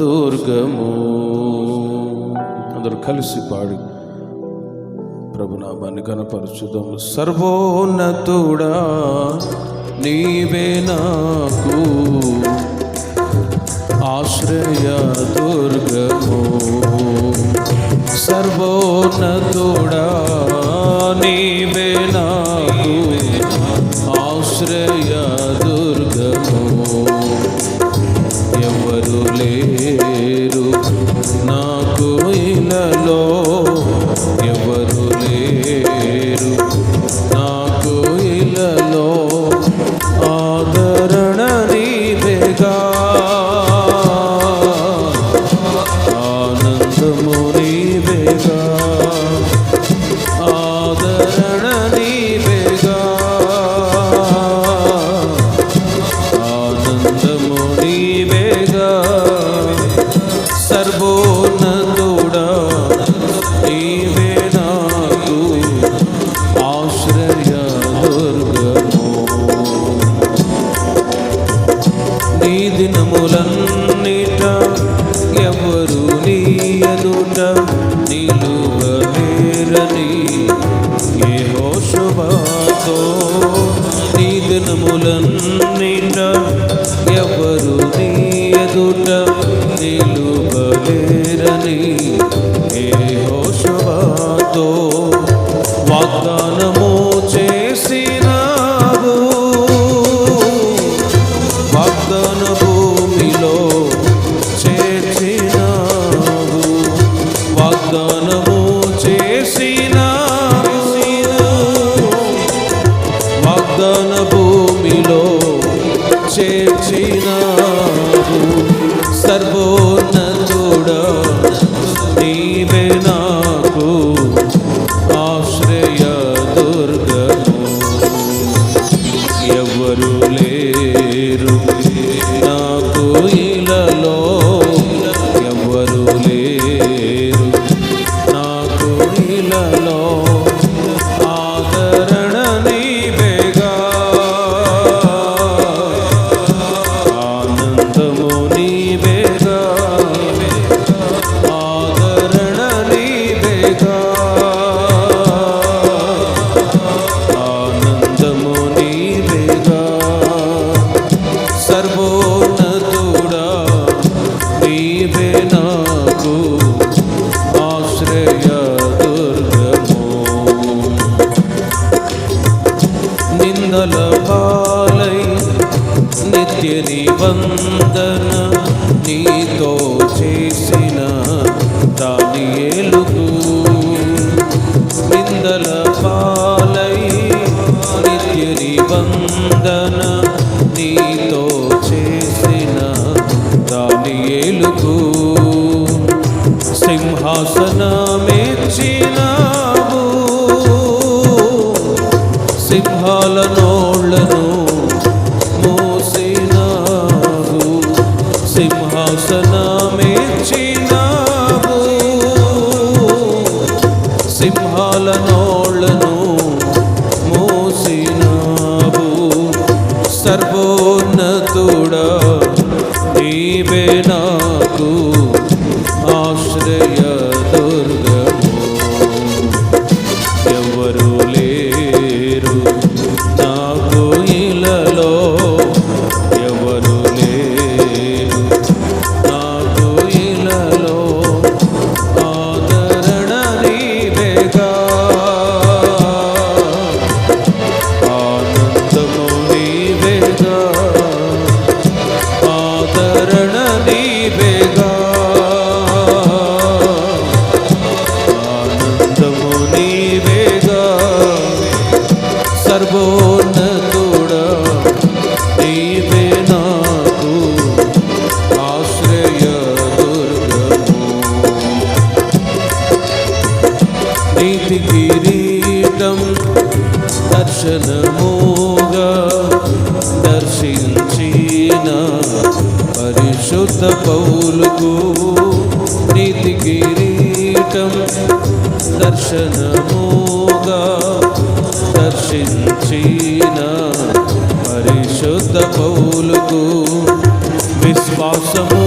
దుర్గము. అందరు కలిసి పాడు ప్రభునామాన్ని కనపరుచుదాము సర్వోన్నతుడా నీవే నాకు ఆశ్రయ దుర్గము. సర్వోన్నతుడా నీ వారు నీ ఎదుట నిలువలేరని No. నిత్య నిబంధన నీతో చేసిన దాని ఏలుగు నిందల పాలై నిత్య నిబంధన నీతో చేసిన దాని ఏలుగు సింహాసనమేచిన సర్వోన్నతుడా నీవే ఘటం దర్శనముగా దర్శించిన పరిశుద్ధ పౌలకు విశ్వాసము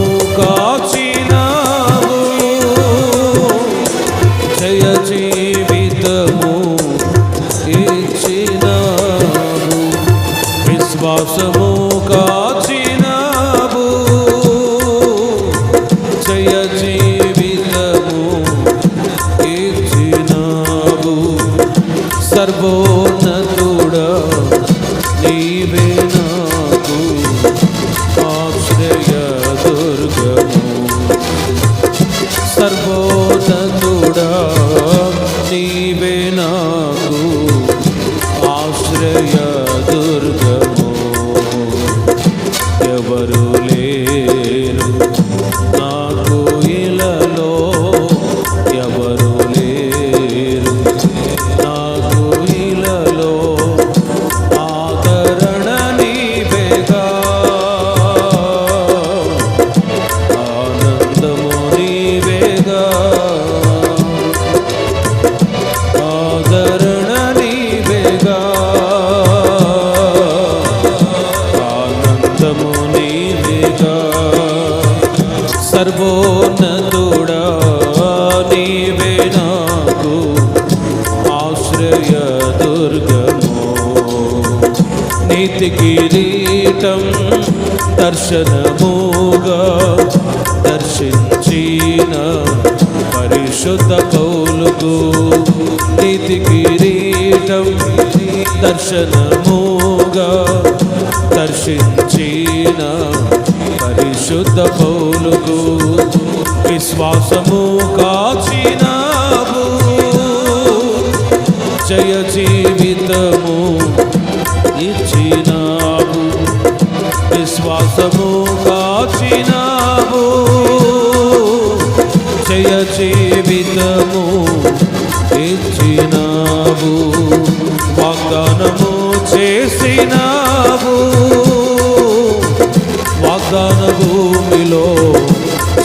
సర్వోన్నతుడా సర్వోన్నతుడా నీవే నాకు ఆశ్రయ దుర్గము నీతి కిరీటం దర్శనముగా దర్శించిన పరిశుద్ధ పౌలుకు నీతి కిరీటం దర్శనముగా దర్శించిన పరిశుద్ధ పౌలుకు విశ్వాసము కాచినావు. జయ జీవితము ఇచ్చినావు. విశ్వాసము కాచినావు. జయ జీవితము ఇచ్చినావు. వాగ్దానము చేసినావు. నీలో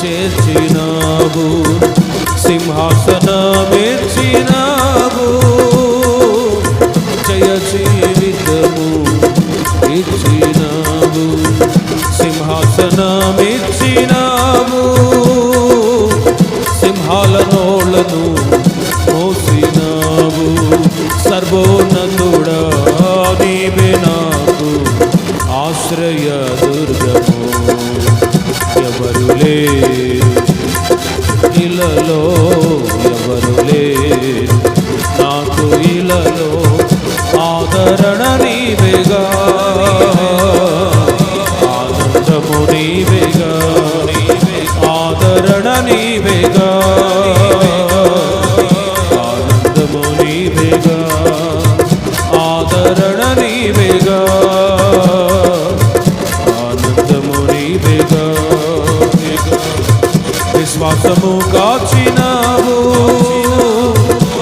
చేర్చినావు. సింహాసనమెచ్చినావు జయ ఎవరు లేరు ఇలలో ఎవరు లేరు నాకు ఇలలో ఆదరణ నీవేగా? ఆనందము నీవేగా? ఆదరణ నీవేగా? ఆనందము నీవేగా? విశ్వాసము కాచినావు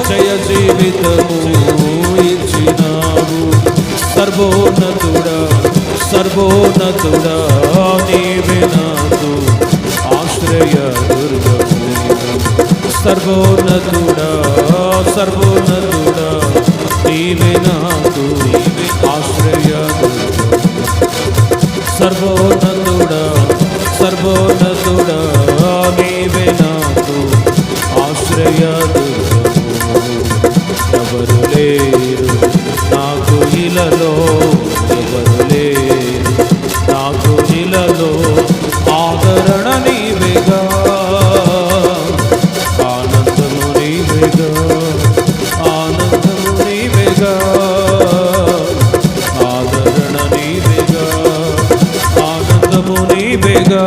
జయ జీవితము ఇచ్చినావు సర్వోన్నతుడా సర్వోన్నతుడా నీవే నాకు ఆశ్రయ దుర్గము సర్వోన్నతుడా సర్వోన్నతుడా నీవే నాకు ఆశ్రయ దుర్గము సర్వోన్నతుడా ఎవరు లేరు? నాకు ఇలలో ఎవరు లేరు? నాకు ఇలలో ఆదరణ నీవేగా? ఆనందము నీవేగా? ఆనందము నీవేగా? ఆదరణ నీవేగా? ఆనందము నీవేగా?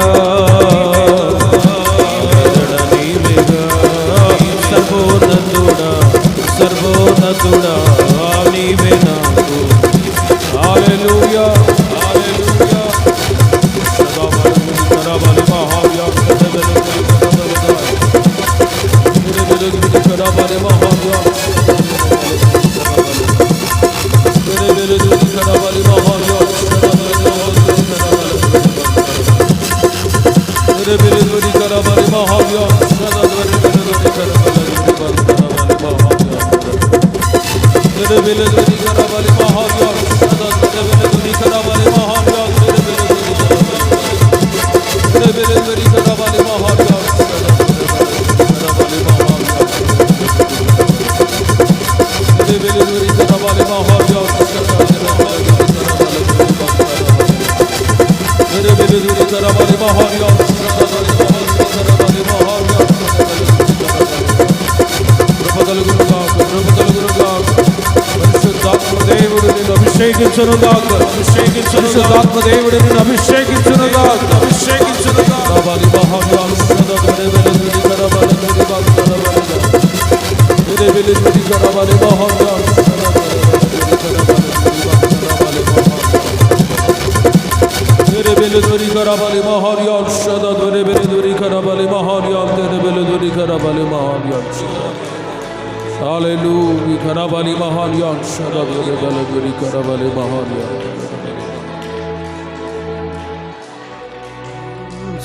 Bilal అభిషేకించునుగాక అభిషేకించునుగాక దేవుడిని అభిషేకించునుగాక అభిషేకించునుగాక బలి మహాభాలు బలి బలి బలి కర బలి బలి బలి కర బలి బలి బలి బలి కర బలి మహాభాలు Dörebeli duri karabali mahar yal şada dörebeli duri karabali mahar yal dörebeli duri karabali mahar yal Hallelujah. Karabali Mahalyan. Sharabali Galabari Karabali Mahalyan.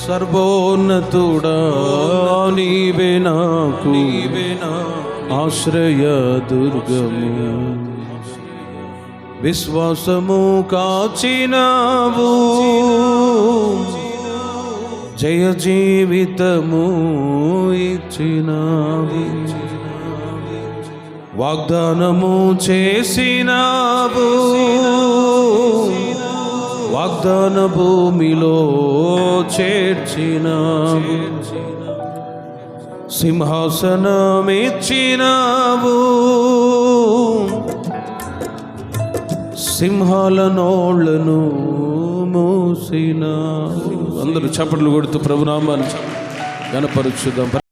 సర్వోన్నతుడా నీవే నాకు ఆశ్రయ దుర్గము విశ్వాసము కాచినావు జయ జీవితము ఇచ్చినావు వాగ్దానము చేసినావు. వాగ్దాన భూమిలో చేర్చినావు. సింహాసనమిచ్చినావు. సింహాల నోళ్ళను మూసిన అందరూ చప్పట్లు కొడుతూ ప్రభునామాన్ని గనపరుచుదాం